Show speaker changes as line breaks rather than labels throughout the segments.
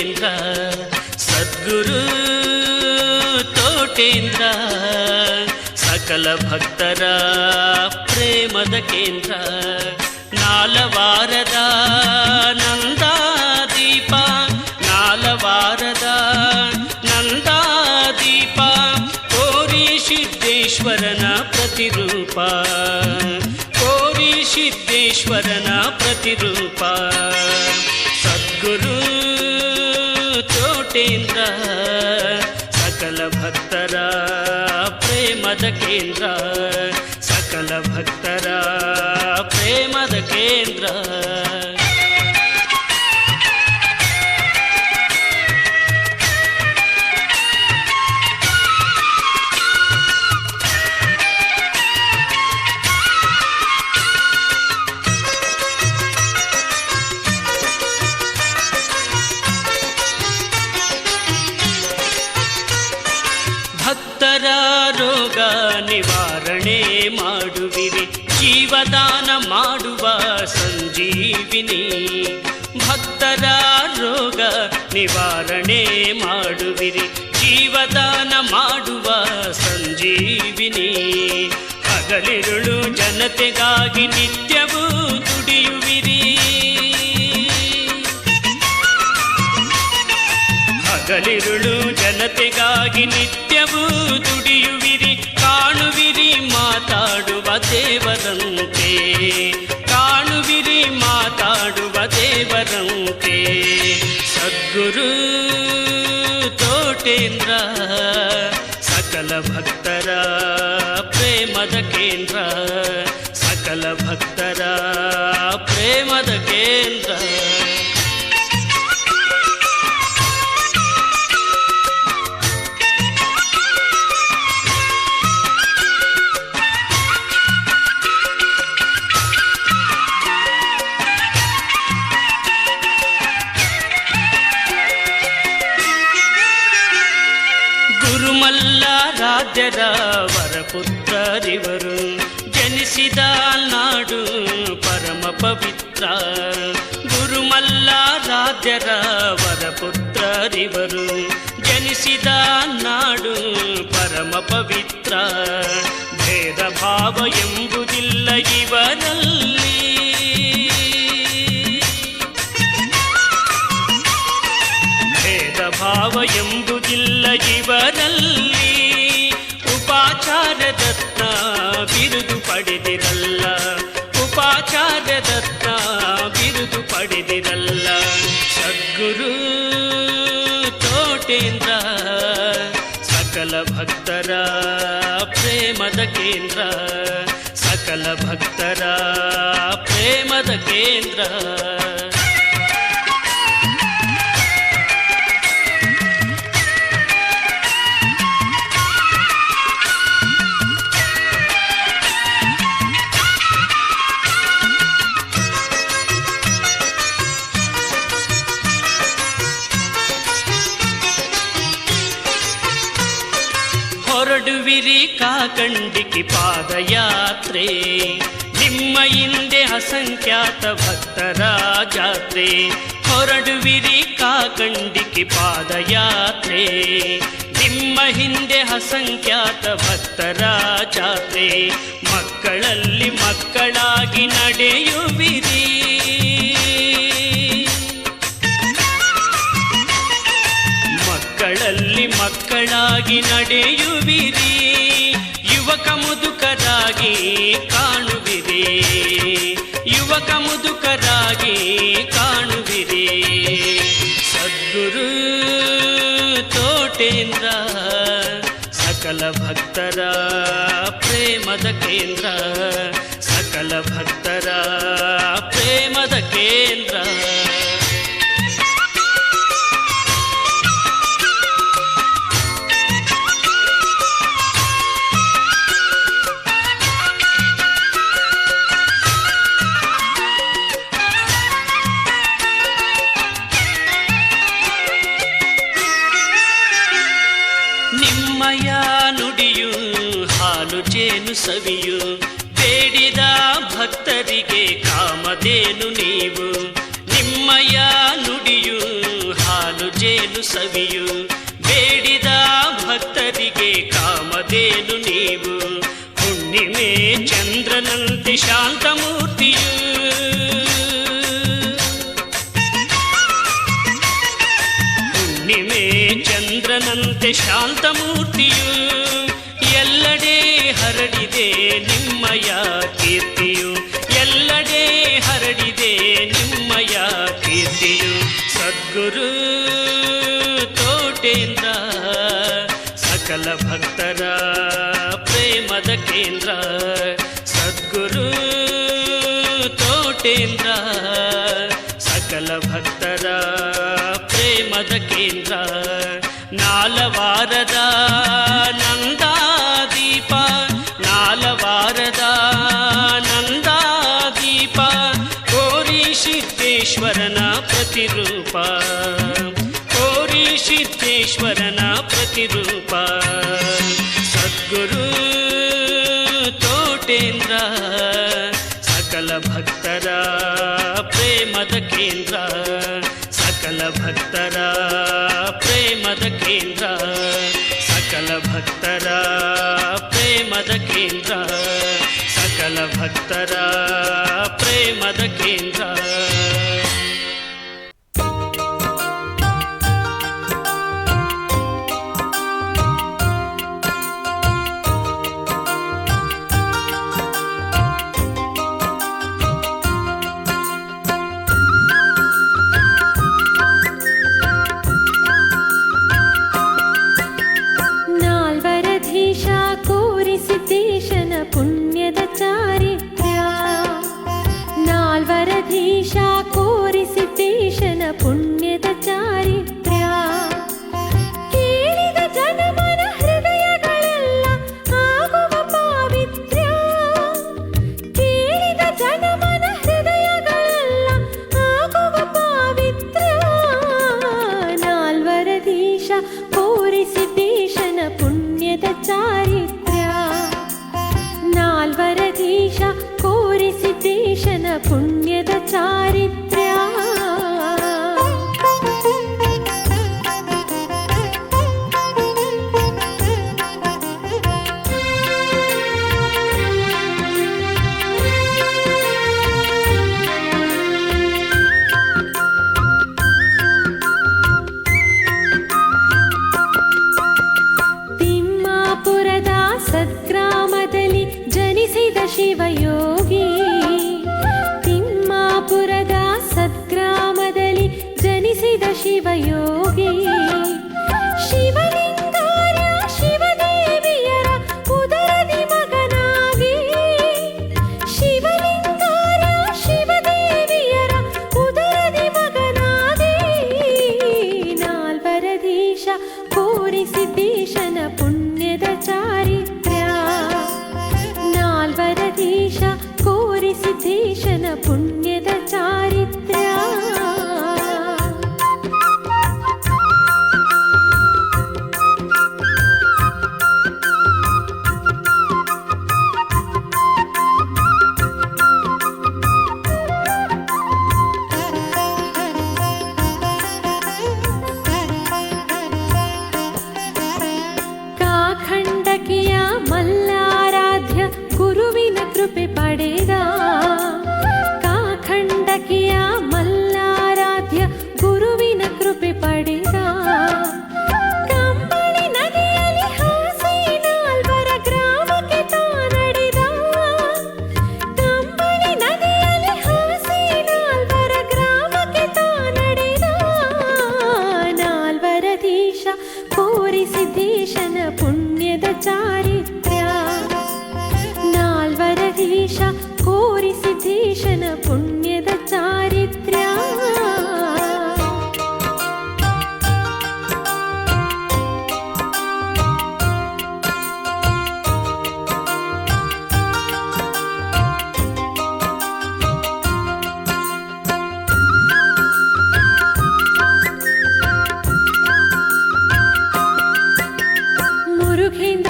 ಕೇಂದ್ರ ಸದ್ಗುರು ತೋಟೇಂದ್ರ ಸಕಲ ಭಕ್ತರ ಪ್ರೇಮದ ಕೇಂದ್ರ. ನಾಲವಾರದ ನಂದಾದೀಪ ನಾಲವಾರದ ನಂದಾದೀಪ, ಕೋರಿ ಸಿದ್ದೇಶ್ವರನ ಪ್ರತಿರೂಪ. ಕೋರಿ ಸಿದ್ದೇಶ್ವರನ ಪ್ರತಿರೂಪ. ಕೇಂದ್ರ ಸಕಲ ಭಕ್ತರ ಪ್ರೇಮದ ಕೇಂದ್ರ. ರೋಗ ನಿವಾರಣೆ ಮಾಡುವಿರಿ. ಜೀವದಾನ ಮಾಡುವ ಸಂಜೀವಿನಿ. ಭಕ್ತರ ರೋಗ ನಿವಾರಣೆ ಮಾಡುವಿರಿ. ಜೀವದಾನ ಮಾಡುವ ಸಂಜೀವಿನಿ. ಹಗಲಿರುಳು ಜನತೆಗಾಗಿ ನಿತ್ಯವೂ ದುಡಿಯುವಿರಿ. ಹಗಲಿರುಳು ದೇವರಂತೆ ಸದ್ಗುರು ತೋಟೇಂದ್ರ ಸಕಲ ಭಕ್ತರ ಪ್ರೇಮದ ಕೇಂದ್ರ ಸಕಲ ಭಕ್ತರ ಪ್ರೇಮದ ಕೇಂದ್ರ. ರಾಜ್ಯರ ವರಪುತ್ರರಿವರು ಜನಿಸಿದ ನಾಡು ಪರಮ ಪವಿತ್ರ. ಗುರುಮಲ್ಲಾರಾಧ್ಯರ ವರಪುತ್ರರಿವರು ಜನಿಸಿದ ನಾಡು ಪರಮ ಪವಿತ್ರ. ಭೇದ ಭಾವ ಎಂಬುದಿಲ್ಲ ಇವರಲ್ಲಿ. ಭೇದ ಭಾವ ಎಂಬುದಿಲ್ಲ ಇವರಲ್ಲಿ. ಬಿರುದು ಪಡೆದಿರಲ್ಲ. ಉಪಾಚಾರ್ಯ ದತ್ತ ಬಿರುದು ಪಡೆದಿರಲ್ಲ. ಸದ್ಗುರು ತೋಟೇಂದ್ರ, ಸಕಲ ಭಕ್ತರ ಪ್ರೇಮದ ಕೇಂದ್ರ, ಸಕಲ ಭಕ್ತರ ಪ್ರೇಮದ ಕೇಂದ್ರ. ಕಾಕಂಡಿಕಿ ಪಾದಯಾತ್ರೆ. ನಿಮ್ಮ ಹಿಂದೆ ಅಸಂಖ್ಯಾತ ಭಕ್ತರ ಜಾತ್ರೆ. ಹೊರಡುವಿರಿ ಕಾಕಂಡಿಕಿ ಪಾದಯಾತ್ರೆ. ನಿಮ್ಮ ಹಿಂದೆ ಅಸಂಖ್ಯಾತ ಭಕ್ತರ ಜಾತ್ರೆ. ಮಕ್ಕಳಲ್ಲಿ ಮಕ್ಕಳಾಗಿ ನಡೆಯುವಿರಿ. ಮಕ್ಕಳಲ್ಲಿ ಮಕ್ಕಳಾಗಿ ನಡೆಯುವಿರಿ. ಯುವಕ ಮುದುಕರಾಗಿ ಕಾಣುವಿರಿ. ಯುವಕ ಮುದುಕರಾಗಿ ಕಾಣುವಿರಿ. ಸದ್ಗುರು ತೋಟೇಂದ್ರ, ಸಕಲ ಭಕ್ತರ ಪ್ರೇಮದ ಕೇಂದ್ರ, ಸಕಲ ಭಕ್ತರ ಪ್ರೇಮದ ಕೇಂದ್ರ. ನಿಮ್ಮಯ ಬೇಡಿದ
ಭಕ್ತರಿಗೆ ಕಾಮದೇನು ನೀವು. ನಿಮ್ಮಯ ನುಡಿಯು, ಹಾಲು ಜೇನು ಸವಿಯು. ಬೇಡಿದ ಭಕ್ತರಿಗೆ ಕಾಮದೇನು ನೀವು. ಹುಣ್ಣಿಮೆ ಚಂದ್ರನಂತೆ ಶಾಂತಮೂರ್ತಿಯು ಕೀರ್ತಿಯು ಎಲ್ಲೆಡೆ ಹರಡಿದೆ ನಿಮ್ಮಯ ಕೀರ್ತಿಯು. ಸದ್ಗುರು ತೋಟೇಂದ್ರ, ಸಕಲ ಭಕ್ತರ ಪ್ರೇಮದ ಕೇಂದ್ರ. ಸದ್ಗುರು ತೋಟೇಂದ್ರ, ಸಕಲ ಭಕ್ತರ ಪ್ರೇಮದ ಕೇಂದ್ರ. ನಾಲವಾರದ ಸಿದ್ದೇಶ್ವರನ ಪ್ರತಿರೂಪ ಕೋರಿ ಸಿದ್ದೇಶ್ವರನ ಪ್ರತಿರೂಪ ಸದ್ಗುರು ತೋಟೇಂದ್ರ ಸಕಲ ಭಕ್ತರ ಪ್ರೇಮದ ಕೇಂದ್ರ ಸಕಲ ಭಕ್ತರ ಪ್ರೇಮದ ಕೇಂದ್ರ ಸಕಲ ಭಕ್ತರ ಪ್ರೇಮದ ಕೇಂದ್ರ ಸಕಲ ಭಕ್ತರ ಪ್ರೇಮದ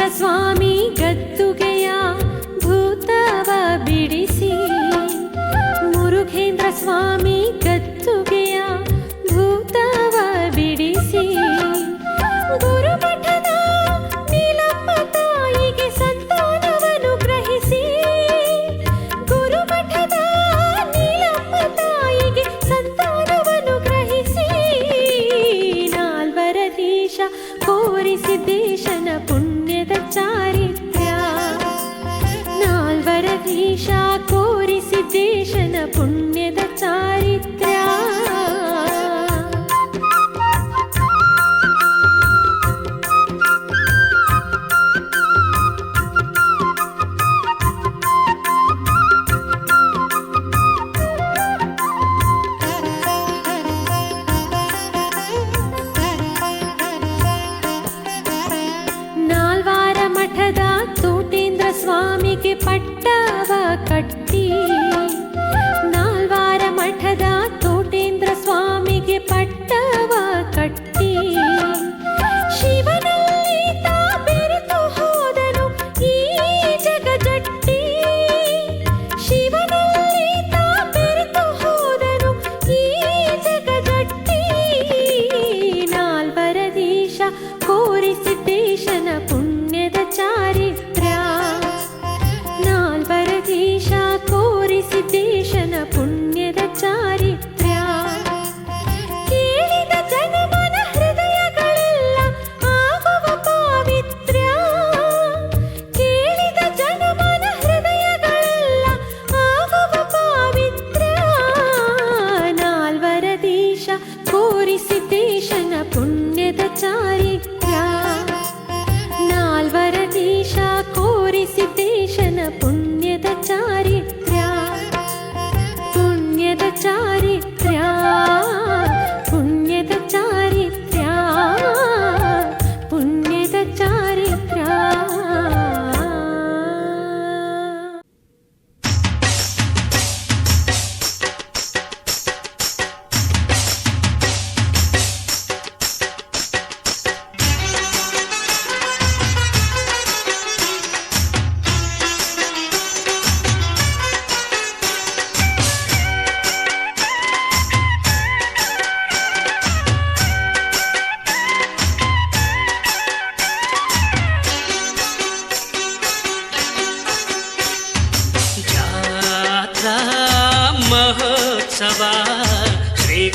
ಸ್ವಾಮಿ ಗದ್ದುಗೆಯ ಭೂತವ ಬಿಡಿಸಿ
ಮುರುಘೇಂದ್ರ ಸ್ವಾಮಿ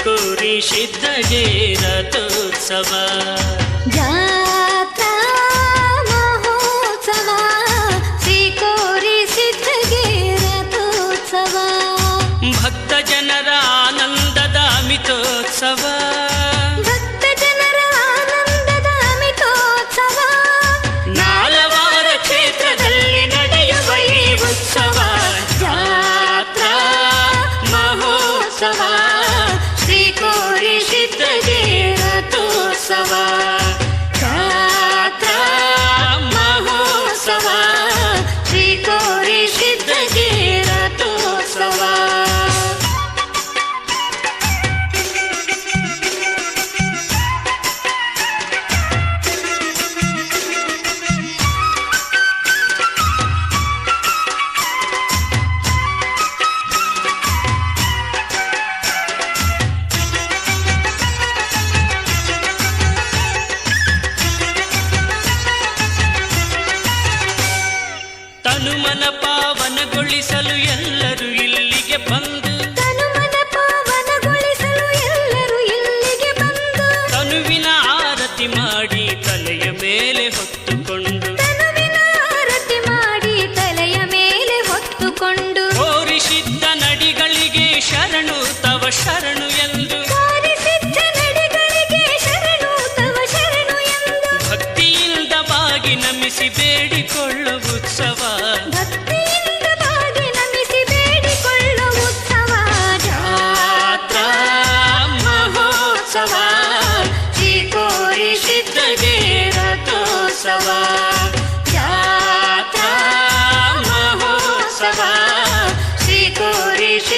ಶ್ರೀಕುರಿ ಸಿದ್ಧಗೆ ರಥೋತ್ಸವ
ಜಾತ್ರಾ ಮಹೋತ್ಸವ ಶ್ರೀಕೋರಿ ಸಿದ್ಧಗೆ ರಥೋತ್ಸವ
ಭಕ್ತ ಜನರ ಆನಂದದ ಮಿತೋತ್ಸವ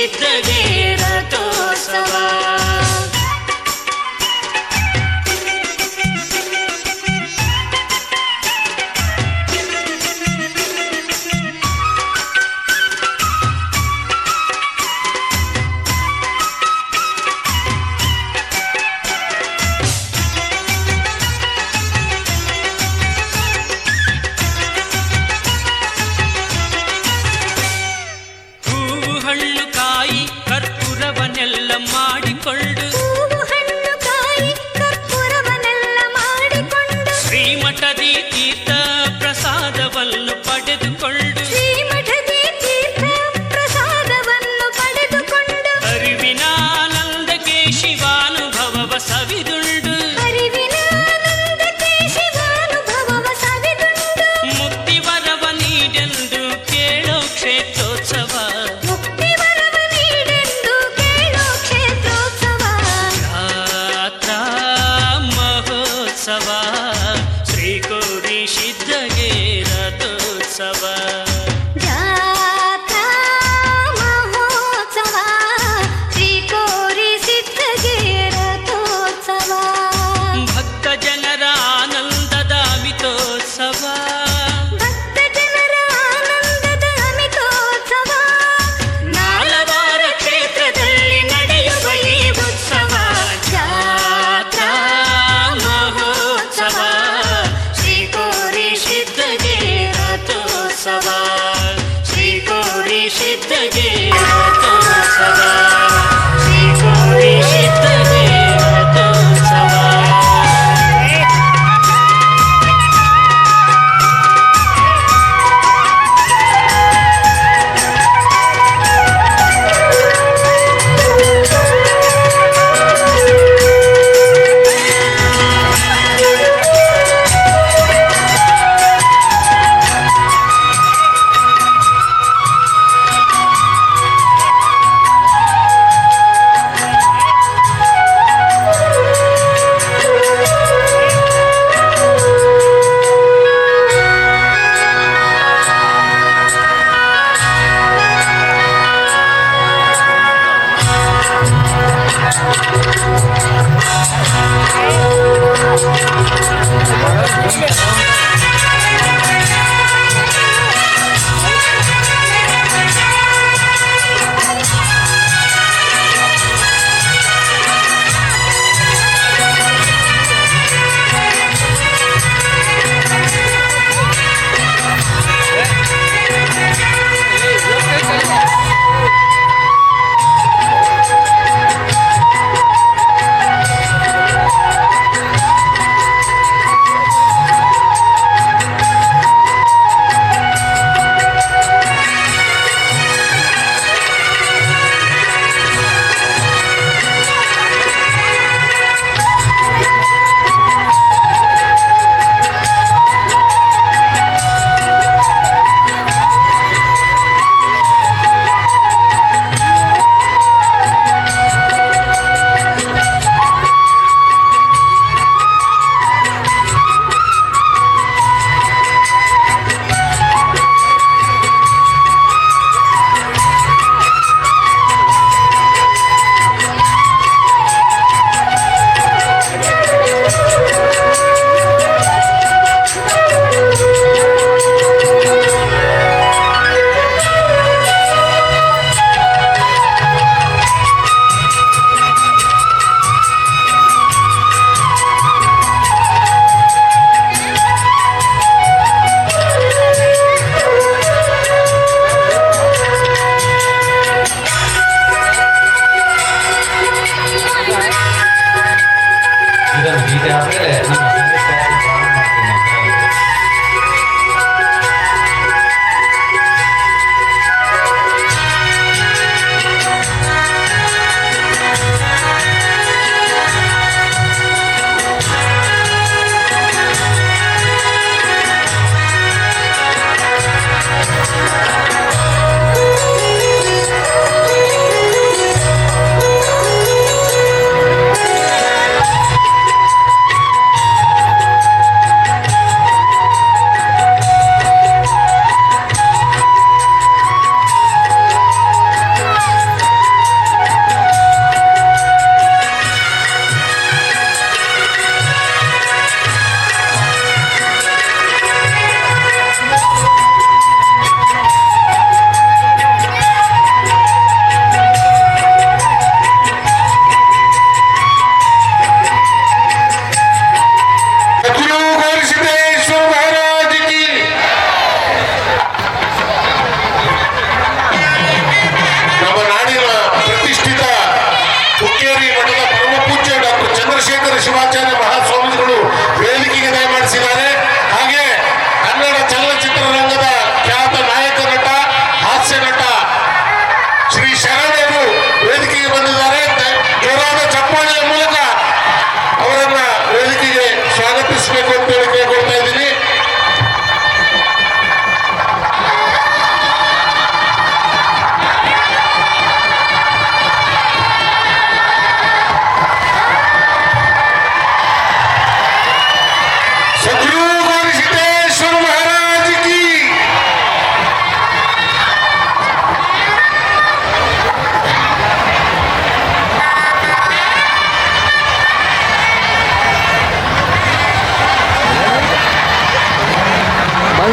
விட்டது ಕ್ಷೇತ್ರೋತ್ಸವ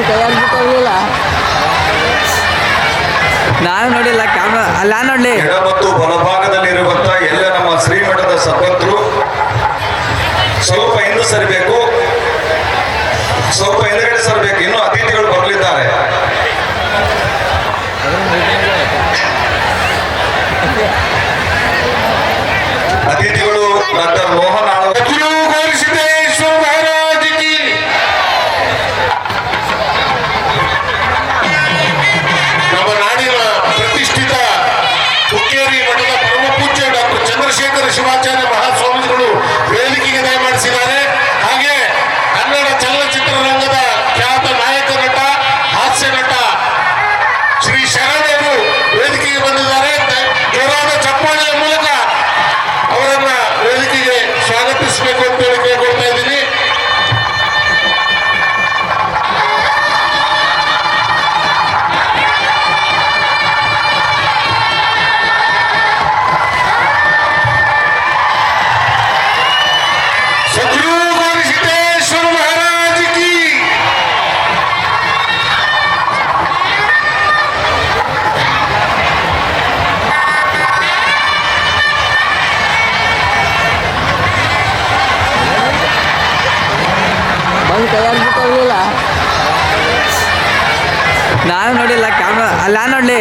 ಕೈಯಾಗ್ಬಿಟ್ಟು ಹೋಗಲಿಲ್ಲ ನಾನು ನೋಡಿಲ್ಲ ಕ್ಯಾಮ್ರಾ ಅಲ್ಲ ನೋಡ್ಲಿ. ಕೈಯಾಗ ಬಿಟ್ಟಿಲ್ಲ ನಾನು ನೋಡಿಲ್ಲ ಕ್ಯಾಮ್ರಾ ಅಲ್ಲ ನೋಡ್ಲಿ.